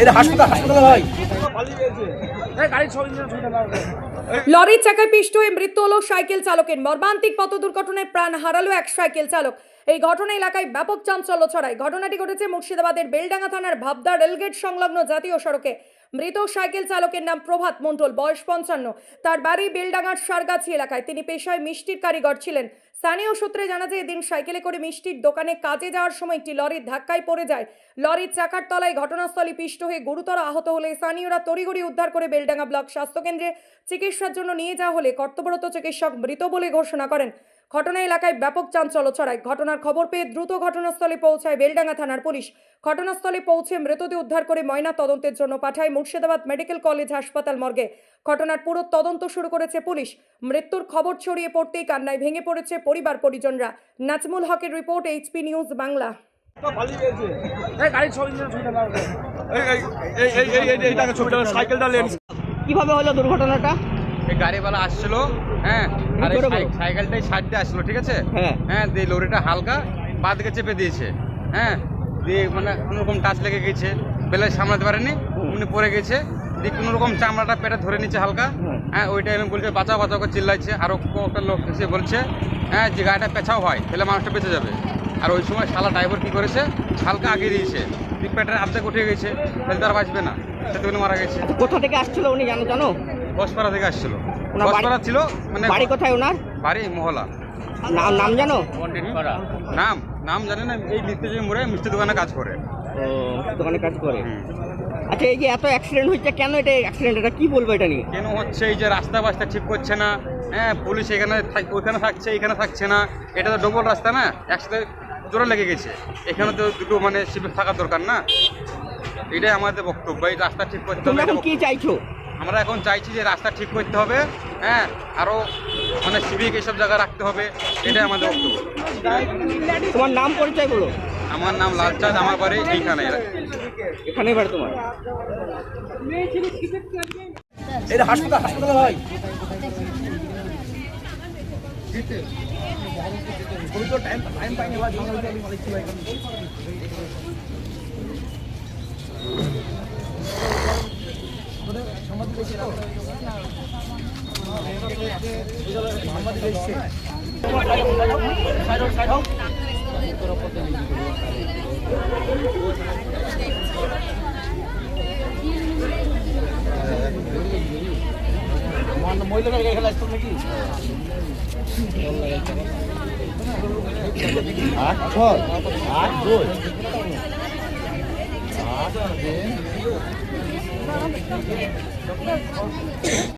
এটা হাসপাতাল হাসপাতাল ভাই। লরির চাকায় পিষ্ট হয়ে মৃত্যু হলো সাইকেল চালকের। মর্মান্তিক পথ দুর্ঘটনায় প্রাণ হারালো এক সাইকেল চালক। এই ঘটনা এলাকায় ব্যাপক চাঞ্চল্য ছড়ায়। ঘটনাটি ঘটেছে মুর্শিদাবাদের বেলডাঙ্গা থানার ভাবদা রেলগেট সংলগ্ন জাতীয় সড়কে। মৃত সাইকেল চালকের নাম প্রভাত মণ্ডল, বয়স পঞ্চান্ন। তার বাড়ি বেলডাঙ্গার সারগাছি এলাকায়। তিনি পেশায় মিষ্টির কারিগর ছিলেন। স্থানীয় সূত্রে জানা যায়, এদিন সাইকেলে করে মিষ্টির দোকানে কাজে যাওয়ার সময় একটি লরির ধাক্কায় পড়ে যায়। লরির চাকার তলায় ঘটনাস্থলে পিষ্ট হয়ে গুরুতর আহত হলে স্থানীয়রা তড়িঘড়ি উদ্ধার করে বেলডাঙ্গা ব্লক স্বাস্থ্যকেন্দ্রে চিকিৎসার জন্য নিয়ে যাওয়া হলে কর্তব্যরত চিকিৎসক মৃত বলে ঘোষণা করেন। ঘটনা এলাকায় ব্যাপক চাঞ্চল্য ছড়ায় ঘটনার খবর পেয়ে দ্রুত ঘটনাস্থলে পৌঁছায় বেলডাঙ্গা থানার পুলিশ ঘটনাস্থলে পৌঁছে মৃতদেহ উদ্ধার করে ময়না তদন্তের জন্য পাঠায় মুর্শিদাবাদ মেডিকেল কলেজ হাসপাতাল মর্গে ঘটনার পুরো তদন্ত শুরু করেছে পুলিশ মৃত্যুর খবর ছড়িয়ে পড়তেই কান্নায় ভেঙে পড়েছে পরিবার পরিজনরা নাজমুল হকের রিপোর্ট এইচপি নিউজ বাংলা কীভাবে হলো দুর্ঘটনাটা এই গাড়িওয়ালা আসছিল হ্যাঁ আর এই সাইকেলটাই সাইড দিয়ে আসছিল ঠিক আছে? হ্যাঁ। হ্যাঁ দিয়ে লরিটা হালকা পা দিকে চেপে দিয়েছে হ্যাঁ দিয়ে মানে কোনো রকম টাচ লেগে গেছে বেলে সামলাতে পারেনি উনি পড়ে গেছে দিয়ে কোনো রকম চামড়াটা পেটে ধরে নিচ্ছে হালকা হ্যাঁ ওই টাইমে বলছে বাঁচাও বাঁচাও করে চিল্লাইছে আরও একটা লোক এসে বলছে হ্যাঁ যে গাড়িটা পেছাও হয় তাহলে মানুষটা বেঁচে যাবে। আর ওই সময় শালা ড্রাইভার কি করেছে? হালকা আগে দিয়েছে দিয়ে পেটের আর্ধেক উঠে গেছে তাহলে তার বাঁচবে না সেটা মারা গেছে। কোথা থেকে আসছিল উনি জানো জানো? বসপাড়া থেকে আসছিল। বসপাড়া ছিল মানে বাড়ি কোথায় ওনার? বাড়ি মহলা। নাম নাম জানো? নাম নাম জানি না এই মোড়ে মিষ্টি দোকানে কাজ করে। ও দোকানে কাজ করে। আচ্ছা এই যে এত অ্যাক্সিডেন্ট হচ্ছে কেন এটা অ্যাক্সিডেন্ট এটা কি বলব এটা নিয়ে? কেন হচ্ছে এই যে রাস্তা বাস্তা ঠিক করছে না? হ্যাঁ পুলিশ এখানে থাক- ওইখানে থাকছে এখানে থাকছে না। এটা তো ডবল রাস্তা না একসাথে জোরে লেগে গেছে। এখানে তো দুটো মানে শিবির থাকার দরকার না। এটাই আমাদের বক্তব্য এই রাস্তা ঠিক করতে হবে তোমরা এখন কি চাইছো? আমরা এখন চাইছি যে রাস্তা ঠিক করতে হবে হ্যাঁ? আরও মানে সিভিক এইসব জায়গা রাখতে হবে এটাই আমাদের বক্তব্য। তোমার নাম পরিচয় বলো। আমার নাম লালচাঁদ আমার বাড়ি এইখানে এখানেই বাড়ি তোমার? এটা হাসপাতাল হাসপাতাল ভাই। ছবি তো টাইম টাইম পাইনি মহিলারা এখানে আসতো নাকি আট ছয় 맞아, 네.